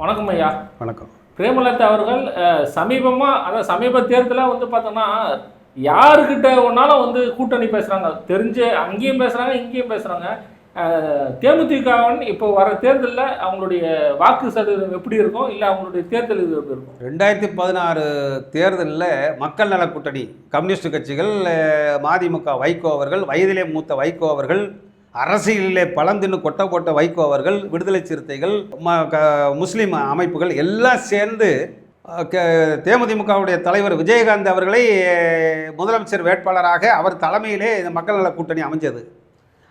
வணக்கம் ஐயா. வணக்கம். பிரேமலதா அவர்கள் அஹ், சமீபமா அதாவது சமீப தேர்தலில் வந்து பார்த்தோன்னா யாருக்கிட்ட ஒன்னாலும் வந்து கூட்டணி பேசுறாங்க. தெரிஞ்சு அங்கேயும் பேசுறாங்க இங்கேயும் பேசுறாங்க. அஹ், தேமுதிகவன் இப்போ வர தேர்தலில் அவங்களுடைய வாக்கு சதவீதம் எப்படி இருக்கும்? இல்லை அவங்களுடைய தேர்தல் இது எப்படி இருக்கும்? ரெண்டாயிரத்தி பதினாறு தேர்தலில் மக்கள் நல கூட்டணி கம்யூனிஸ்ட் கட்சிகள் மதிமுக வைகோ அவர்கள் வயதிலே மூத்த வைகோ அவர்கள் அரசியலிலே பழந்தின்னு கொட்டை போட்ட வைகோ அவர்கள் விடுதலை சிறுத்தைகள் ம- க- முஸ்லீம் அமைப்புகள் எல்லாம் சேர்ந்து தேமுதிமுகவுடைய தலைவர் விஜயகாந்த் அவர்களை முதலமைச்சர் வேட்பாளராக அவர் தலைமையிலே இந்த மக்கள் நல கூட்டணி அமைஞ்சது.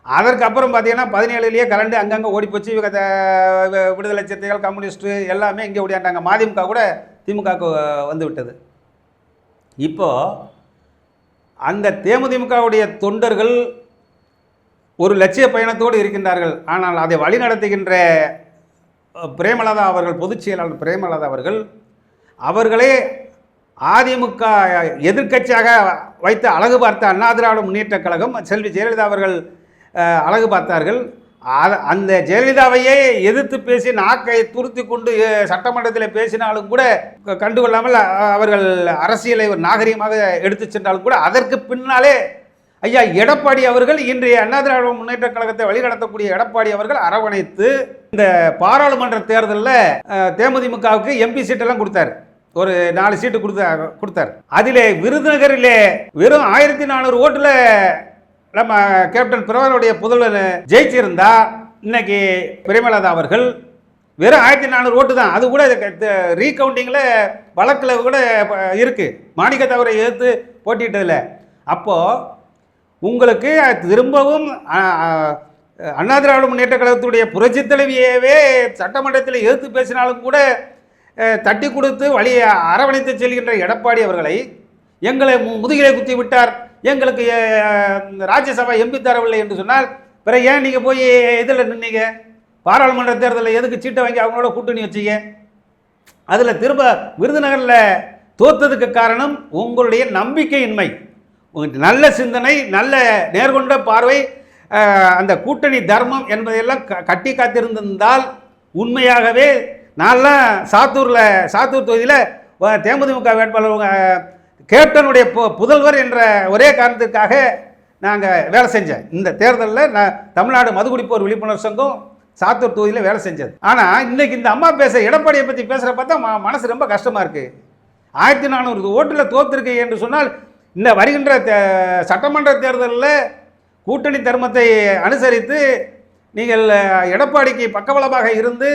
அதற்கு அப்புறம் பார்த்தீங்கன்னா பதினேழுலேயே கரண்டு அங்கங்கே ஓடி போச்சு. இவங்க விடுதலை சிறுத்தைகள் கம்யூனிஸ்ட்டு எல்லாமே இங்கே ஓடியாண்டாங்க. மதிமுக கூட திமுகவுக்கு வந்து விட்டது. இப்போ அந்த தேமுதிமுகவுடைய தொண்டர்கள் ஒரு லட்சிய பயணத்தோடு இருக்கின்றார்கள். ஆனால் அதை வழிநடத்துகின்ற பிரேமலதா அவர்கள் பொதுச் செயலாளர் பிரேமலதா அவர்கள் அவர்களே அதிமுக எதிர்க்கட்சியாக வைத்து அழகு பார்த்த அண்ணா திராவிட முன்னேற்றக் கழகம் செல்வி ஜெயலலிதா அவர்கள் அழகு பார்த்தார்கள். அந்த ஜெயலலிதாவையே எதிர்த்து பேசி நாக்கை துருத்தி கொண்டு சட்டமன்றத்தில் பேசினாலும் கூட க- கண்டுகொள்ளாமல் அவர்கள் அரசியலை ஒரு நாகரிகமாக எடுத்து சென்றாலும் கூட அதற்கு பின்னாலே ஐயா எடப்பாடி அவர்கள் இன்றைய அண்ணா திராவிட முன்னேற்ற கழகத்தை வழிநடத்தக்கூடிய எடப்பாடி அவர்கள் அரவணைத்து இந்த பாராளுமன்ற தேர்தலில் தேமுதிமுகவுக்கு எம்பி சீட்டெல்லாம் கொடுத்தாரு. ஒரு நாலு சீட்டு கொடுத்தா கொடுத்தார். அதிலே விருதுநகரிலே வெறும் ஆயிரத்தி நானூறு ஓட்டில் நம்ம கேப்டன் பிரவருடைய புதல்வர் ஜெயிச்சிருந்தா இன்னைக்கு பிரேமலதா அவர்கள் வெறும் ஆயிரத்தி நானூறு ஓட்டு தான். அது கூட ரீகவுண்டிங்கில் வழக்கில் கூட இருக்குது மாணிக்க தவறை எதிர்த்து போட்டிட்டதில்ல அப்போது உங்களுக்கு திரும்பவும் அண்ணா திராவிட முன்னேற்ற கழகத்துடைய புரட்சி தலைவியவே சட்டமன்றத்தில் எதிர்த்து பேசினாலும் கூட தட்டி கொடுத்து வழியை அரவணைத்து செல்கின்ற எடப்பாடி அவர்களை எங்களை மு- முதுகிலே குத்தி விட்டார். எங்களுக்கு ராஜ்யசபா எம்பி தரவில்லை என்று சொன்னால் பிறகு ஏன் நீங்கள் போய் இதில் நின்னீங்க? பாராளுமன்ற தேர்தலில் எதுக்கு சீட்டை வாங்கி அவங்களோட கூட்டணி வச்சீங்க? அதில் திரும்ப விருதுநகரில் தோத்ததுக்கு காரணம் உங்களுடைய நம்பிக்கையின்மை. நல்ல சிந்தனை நல்ல நேர்கொண்ட பார்வை அந்த கூட்டணி தர்மம் என்பதையெல்லாம் க- கட்டி காத்திருந்திருந்தால் உண்மையாகவே நான்லாம் சாத்தூரில் சாத்தூர் தொகுதியில் தேமுதிமுக வேட்பாளர் கேப்டனுடைய பு- புதல்வர் என்ற ஒரே காரணத்திற்காக நாங்கள் வேலை செஞ்சேன். இந்த தேர்தலில் நான் தமிழ்நாடு மதுகுடிப்போர் விழிப்புணர்வு சங்கம் சாத்தூர் தொகுதியில் வேலை செஞ்சது. ஆனால் இன்னைக்கு இந்த அம்மா பேச எடப்பாடியை பற்றி பேசுகிற பார்த்தா மனசு ரொம்ப கஷ்டமாக இருக்குது ஆயிரத்தி நானூறு ஓட்டில் தோத்துருக்கு என்று சொன்னால் இந்த வருகின்ற தே- சட்டமன்ற தேர்தலில் கூட்டணி தர்மத்தை அனுசரித்து நீங்கள் எடப்பாடிக்கு பக்கபலமாக இருந்து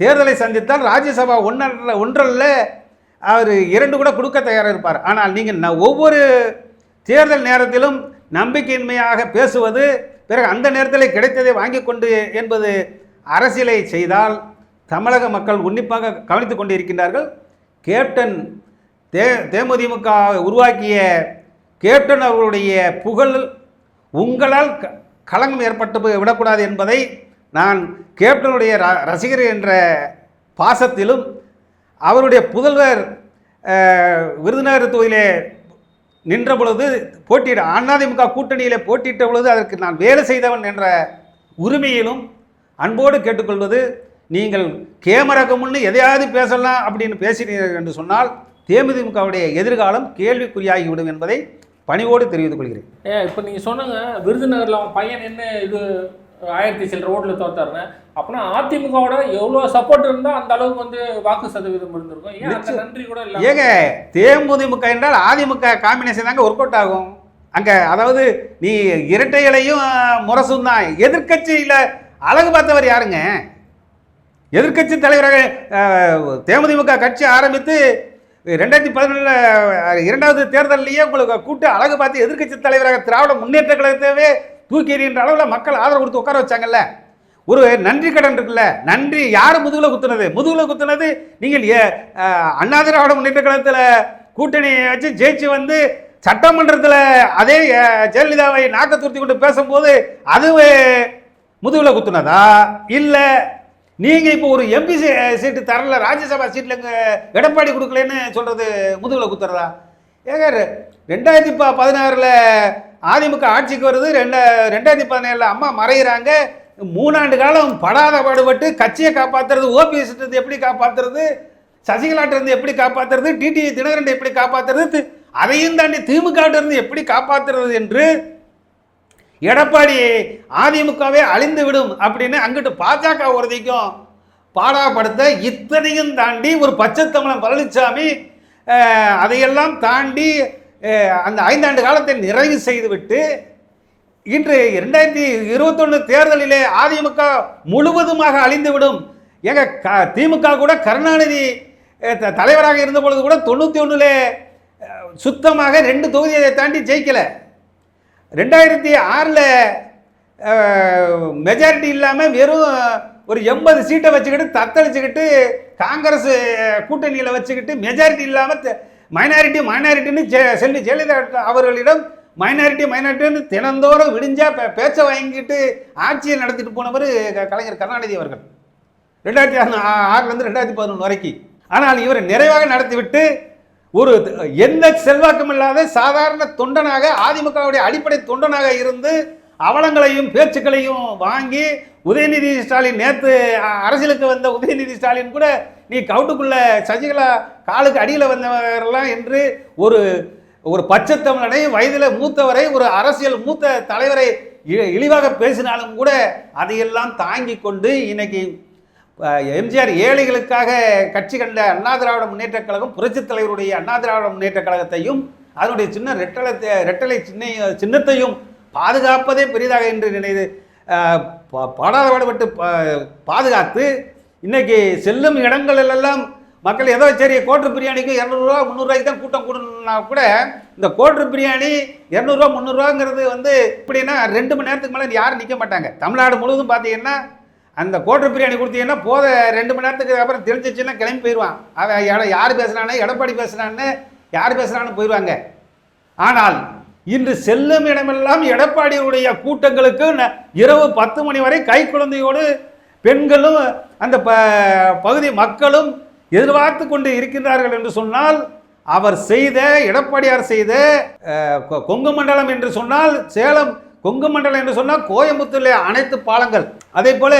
தேர்தலை சந்தித்தால் ராஜ்யசபா ஒன்றல்ல ஒன்றல்ல அவர் இரண்டு கூட கொடுக்க தயாராக இருப்பார். ஆனால் நீங்கள் நான் ஒவ்வொரு தேர்தல் நேரத்திலும் நம்பிக்கையின்மையாக பேசுவது பிறகு அந்த நேரத்தில் கிடைத்ததை வாங்கி கொண்டு என்பது அரசியலை செய்தால் தமிழக மக்கள் உன்னிப்பாக கவனித்து கொண்டிருக்கின்றார்கள். கேப்டன் தே தேமுதிமுக உருவாக்கிய கேப்டன் அவர்களுடைய புகழ் உங்களால் க- களங்கம் ஏற்பட்டு விடக்கூடாது என்பதை நான் கேப்டனுடைய ர- ரசிகர் என்ற பாசத்திலும் அவருடைய புதல்வர் விருதுநகர் தொகுதியிலே நின்ற பொழுது போட்டியிட அதிமுக கூட்டணியில் போட்டியிட்ட பொழுது அதற்கு நான் வேலை செய்தவன் என்ற உரிமையிலும் அன்போடு கேட்டுக்கொள்வது நீங்கள் கேமராக்கு முன்னு எதையாவது பேசலாம் அப்படின்னு பேசினீர்கள் என்று சொன்னால் தேமுதிமுகவுடைய எதிர்காலம் கேள்விக்குறியாகிவிடும் என்பதை பணிவோடு தெரிவித்துக் கொள்கிறேன். ஏ இப்போ நீங்கள் சொன்னங்க விருதுநகரில் அவன் பையன் என்ன இது ஆயிரத்தி சில்லற ஓட்டில் தோத்தாருன்னு. அப்படின்னா அதிமுகவோட எவ்வளோ சப்போர்ட் இருந்தால் அந்த அளவுக்கு வந்து வாக்கு சதவீதம் இருந்திருக்கும். ஏன் அந்த. நன்றி கூட இல்லை ஏங்க தேமுதிமுக என்றால் அதிமுக காம்பினேஷன் தாங்க ஒர்க் அவுட் ஆகும். அங்கே அதாவது நீ இரட்டை இலையும் முரசும் தான். எதிர்க்கட்சியில் அழகு பார்த்தவர் யாருங்க? எதிர்க்கட்சி தலைவராக தேமுதிமுக கட்சி ஆரம்பித்து ரெண்டாயிரத்தி பதினொன்றில் இரண்டாவது தேர்தலிலேயே உங்களுக்கு கூட்டு அழகு பார்த்து எதிர்க்கட்சி தலைவராக திராவிட முன்னேற்ற கழகத்தவே தூக்கி எறிகின்ற அளவில் மக்கள் ஆதரவு கொடுத்து உட்கார வச்சாங்கல்ல. ஒரு நன்றி கடன் இருக்குல்ல. நன்றி யார் முதுகில் குத்துனது? முதுகில் குத்துனது நீங்கள் ஏ அண்ணா திராவிட முன்னேற்ற கழகத்தில் கூட்டணி வச்சு ஜெயிச்சு வந்து சட்டமன்றத்தில் அதே ஜெயலலிதாவை நாக்க துருத்தி கொண்டு பேசும்போது அதுவே முதுகில் குத்துனதா? இல்லை நீங்கள் இப்போ ஒரு எம்பி சீட்டு தரல ராஜ்யசபா சீட்டில் இங்கே எடப்பாடி கொடுக்கலன்னு சொல்கிறது முதுகில் குத்துறதா? ஏங்க ரெண்டாயிரத்தி ப பதினாறில் அதிமுக ஆட்சிக்கு வருது ரெண்ட ரெண்டாயிரத்தி பதினேழில் அம்மா மறைகிறாங்க மூணாண்டு காலம் படாத பாடுபட்டு கட்சியை காப்பாற்றுறது ஓபிஎஸ் இருந்து எப்படி காப்பாற்றுறது சசிகலாட்டிருந்து எப்படி காப்பாற்றுறது டிடி தினகரன் எப்படி காப்பாற்றுறது அதையும் தாண்டி திமுகவிட்டிருந்து எப்படி காப்பாற்றுறது என்று எடப்பாடி அதிமுகவே அழிந்து விடும் அப்படின்னு அங்கிட்டு பாஜக உறுதிக்கும் பாடாப்படுத்த இத்தனையும் தாண்டி ஒரு பச்சைத்தமிழன் பழனிசாமி அதையெல்லாம் தாண்டி அந்த ஐந்தாண்டு காலத்தை நிறைவு செய்துவிட்டு இன்று இரண்டாயிரத்தி இருபத்தொன்று தேர்தலிலே அதிமுக முழுவதுமாக அழிந்துவிடும். எங்க க திமுக கூட கருணாநிதி த- தலைவராக இருந்த பொழுது கூட தொண்ணூற்றி ஒன்றில் சுத்தமாக ரெண்டு தொகுதியை தாண்டி ஜெயிக்கலை. ரெண்டாயிரத்தி ஆறில் மெஜாரிட்டி இல்லாமல் வெறும் ஒரு எண்பது சீட்டை வச்சுக்கிட்டு தத்தளிச்சுக்கிட்டு காங்கிரஸ் கூட்டணியில் வச்சுக்கிட்டு மெஜாரிட்டி இல்லாமல் மைனாரிட்டி மைனாரிட்டின்னு செல்வி ஜெயலலிதா அவர்களிடம் மைனாரிட்டி மைனாரிட்டின்னு தினந்தோறும் விடிஞ்சா பேச்சை வாங்கிட்டு ஆட்சியை நடத்திட்டு போனவர் க- கலைஞர் கருணாநிதி அவர்கள். ரெண்டாயிரத்தி ஆறுலேருந்து ரெண்டாயிரத்தி பதினொன்று வரைக்கும். ஆனால் இவர் நிறைவாக நடத்திவிட்டு ஒரு எந்த செல்வாக்கம் இல்லாத சாதாரண தொண்டனாக அதிமுகவுடைய அடிப்படை தொண்டனாக இருந்து அவலங்களையும் பேச்சுக்களையும் வாங்கி உதயநிதி ஸ்டாலின் நேற்று அரசியலுக்கு வந்த உதயநிதி ஸ்டாலின் கூட நீ கவுட்டுக்குள்ள சசிகலா காலுக்கு அடியில் வந்தவரெல்லாம் என்று ஒரு ஒரு பச்சை தமிழனை வயதில் மூத்தவரை ஒரு அரசியல் மூத்த தலைவரை இழிவாக பேசினாலும் கூட அதையெல்லாம் தாங்கி கொண்டு இன்னைக்கு எம்ஜிஆர் ஏழைகளுக்காக கட்சி கண்ட அண்ணா திராவிட முன்னேற்றக் கழகம் புரட்சித் தலைவருடைய அண்ணா திராவிட முன்னேற்றக் கழகத்தையும் அதனுடைய சின்ன ரெட்டலை ரெட்டலை சின்ன சின்னத்தையும் பாதுகாப்பதே பெரிதாக என்று நினைது பாடாத பாடுபட்டு பா- பாதுகாத்து இன்றைக்கி செல்லும் இடங்களிலெல்லாம் மக்கள் ஏதோ சரி கோட்ரு பிரியாணிக்கு இரநூறுவா முந்நூறுரூவாய்க்கு தான் கூட்டம் கூடணும்னா கூட இந்த கோட்ரு பிரியாணி இரநூறுவா முந்நூறுவாங்கிறது வந்து எப்படின்னா ரெண்டு மணி நேரத்துக்கு மேலே யாரும் நிற்க மாட்டாங்க. தமிழ்நாடு முழுவதும் பார்த்தீங்கன்னா அந்த கோட்டர் பிரியாணி கொடுத்தீங்கன்னா போத ரெண்டு மணி நேரத்துக்கு அப்புறம் தெரிஞ்சிச்சுன்னா கிளம்பி போயிடுவான் அவன் எட- யார் பேசுனானே எடப்பாடி பேசுனான்னு யார் பேசுனான்னு போயிடுவாங்க ஆனால் இன்று செல்லும் இடமெல்லாம் எடப்பாடியுடைய கூட்டங்களுக்கு இரவு பத்து மணி வரை கை குழந்தையோடு பெண்களும் அந்த ப பகுதி மக்களும் எதிர்பார்த்து கொண்டு இருக்கின்றார்கள் என்று சொன்னால் அவர் செய்த எடப்பாடியார் செய்த கொங்கு மண்டலம் என்று சொன்னால் சேலம் கொங்கு மண்டலம் என்று சொன்னால் கோயம்புத்தூரில் அனைத்து பாலங்கள். அதே போல்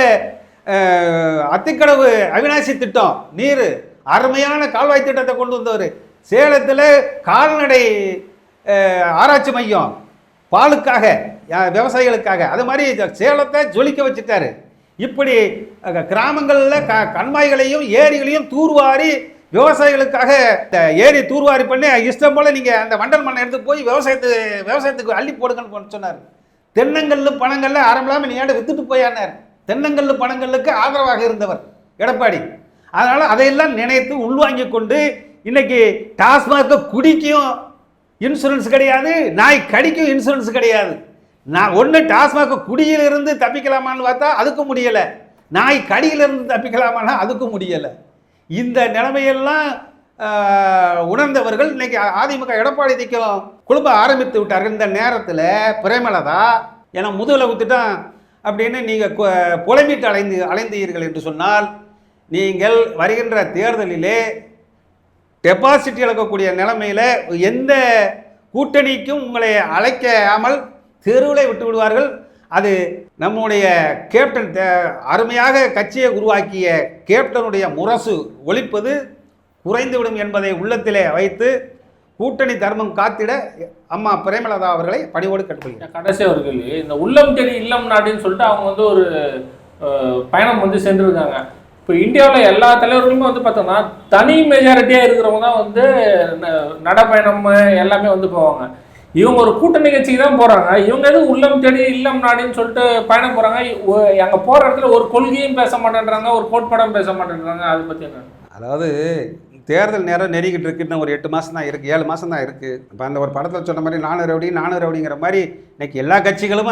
அத்திக்கடவு அவினாசி திட்டம் நீர் அருமையான கால்வாய் திட்டத்தை கொண்டு வந்தவர். சேலத்தில் கால்நடை ஆராய்ச்சி மையம் பாலுக்காக விவசாயிகளுக்காக. அது மாதிரி சேலத்தை ஜொலிக்க வச்சுட்டாரு. இப்படி கிராமங்களில் க கண்மாய்களையும் ஏரிகளையும் தூர்வாரி விவசாயிகளுக்காக ஏரி தூர்வாரி பண்ணி இஷ்டம் போல் நீங்கள் அந்த வண்டல் மண்ணை எடுத்து போய் விவசாயத்து விவசாயத்துக்கு அள்ளி போடுங்கன்னு சொன்னார். தென்னங்கல்லு பணங்கள்ல ஆரம்பலாமல் நீ ஏன் வித்துட்டு போயானார் தென்னங்கல்லு பணங்களுக்கு ஆதரவாக இருந்தவர் எடப்பாடி. அதனால் அதையெல்லாம் நினைத்து உள்வாங்கிக் கொண்டு இன்னைக்கு டாஸ்மாக குடிக்கும் இன்சூரன்ஸ் கிடையாது நாய் கடிக்கும் இன்சூரன்ஸ் கிடையாது. நான் ஒன்று டாஸ்மாக குடியிலிருந்து தப்பிக்கலாமான்னு பார்த்தா அதுக்கும் முடியலை. நாய் கடியிலிருந்து தப்பிக்கலாமான்னா அதுக்கும் முடியலை. இந்த நிலைமையெல்லாம் உணர்ந்தவர்கள் இன்னைக்கு அதிமுக எடப்பாடி திக்கம் குழும்ப ஆரம்பித்து விட்டார்கள். இந்த நேரத்தில் பிரேமலதா ஏன்னா முதுகில் குத்துட்டான் அப்படின்னு நீங்கள் புலம்பிட்டு அலைந்து அலைந்தீர்கள் என்று சொன்னால் நீங்கள் வருகின்ற தேர்தலிலே டெபாசிட் இழக்கக்கூடிய நிலைமையில் எந்த கூட்டணிக்கும் உங்களை அழைக்காமல் தெருவில் விட்டு விடுவார்கள். அது நம்முடைய கேப்டன் தே- அருமையாக கட்சியை உருவாக்கிய கேப்டனுடைய முரசு ஒழிப்பது குறைந்துவிடும் என்பதை உள்ளத்திலே வைத்து கூட்டணி தர்மம் காத்திட அம்மா பிரேமலதா அவர்களை பணிவோடு கேட்டுக்கொள்கிறேன். கடைசி கேள்வி இந்த உள்ளம் தேடி இல்லம் நாடுன்னு சொல்லிட்டு அவங்க வந்து ஒரு பயணம் வந்து சென்றிருக்காங்க. இப்போ இந்தியாவில் எல்லா தலைவர்களுமே வந்து பார்த்தோம்னா தனி மெஜாரிட்டியாக இருக்கிறவங்க தான் வந்து ந- நடைப்பயணம் எல்லாமே வந்து போவாங்க. இவங்க ஒரு கூட்டணி கட்சிக்கு தான் போகிறாங்க இவங்க எதுவும் உள்ளம் தேடி இல்லம் நாடுன்னு சொல்லிட்டு பயணம் போகிறாங்க அங்கே போகிற இடத்துல ஒரு கொள்கையும் பேச மாட்டேன்றாங்க ஒரு கோட்பாடம் பேச மாட்டேன்றாங்க. அதை பற்றி என்ன? அதாவது தேர்தல் நேரம் நெருங்கிட்டு இருக்குன்னு ஒரு எட்டு மாதம் தான் இருக்குது ஏழு மாதம் தான் இருக்குது இப்போ அந்த ஒரு படத்தில் சொன்ன மாதிரி நானூறு ரவுடி நானூறு ரவுடிங்கிற மாதிரி இன்னைக்கு எல்லா கட்சிகளும்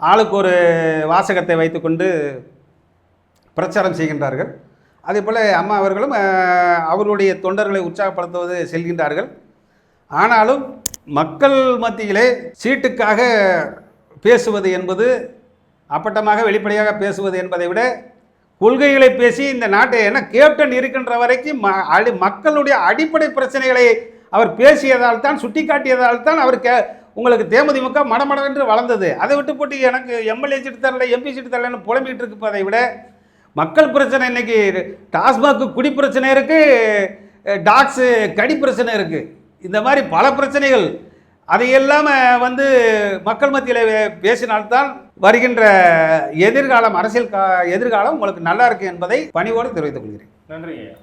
ஆளுக்கு ஒரு வாசகத்தை வைத்துக்கொண்டு பிரச்சாரம் செய்கின்றார்கள். அதே போல் அம்மா அவர்களும் அவருடைய தொண்டர்களை உற்சாகப்படுத்துவது செல்கின்றார்கள். ஆனாலும் மக்கள் மத்தியிலே சீட்டுக்காக பேசுவது என்பது அப்பட்டமாக வெளிப்படையாக பேசுவது என்பதை விட கொள்கைகளை பேசி இந்த நாட்டை ஏன்னா கேப்டன் இருக்கின்ற வரைக்கும் ம அடி மக்களுடைய அடிப்படை பிரச்சனைகளை அவர் பேசியதால் தான் சுட்டிக்காட்டியதால் தான் அவர் கே உங்களுக்கு தேமுதிமுக மடமடவென்று வளர்ந்தது. அதை விட்டு போட்டு எனக்கு எம்எல்ஏ சீட்டு தரல எம்பி சீட்டு தரலன்னு புலம்பிகிட்டு இருப்பதை விட மக்கள் பிரச்சனை இன்னைக்கு டாஸ்மாக் குடி பிரச்சனை இருக்குது டாக்ஸு கடி பிரச்சனை இருக்குது இந்த மாதிரி பல பிரச்சனைகள் அதையெல்லாம் வந்து மக்கள் மத்தியில் பேசினால்தான் வருகின்ற எதிர்காலம் அரசியல் கா எதிர்காலம் உங்களுக்கு நல்லா இருக்கு என்பதை பணிவோடு தெரிவித்துக் கொள்கிறேன். நன்றி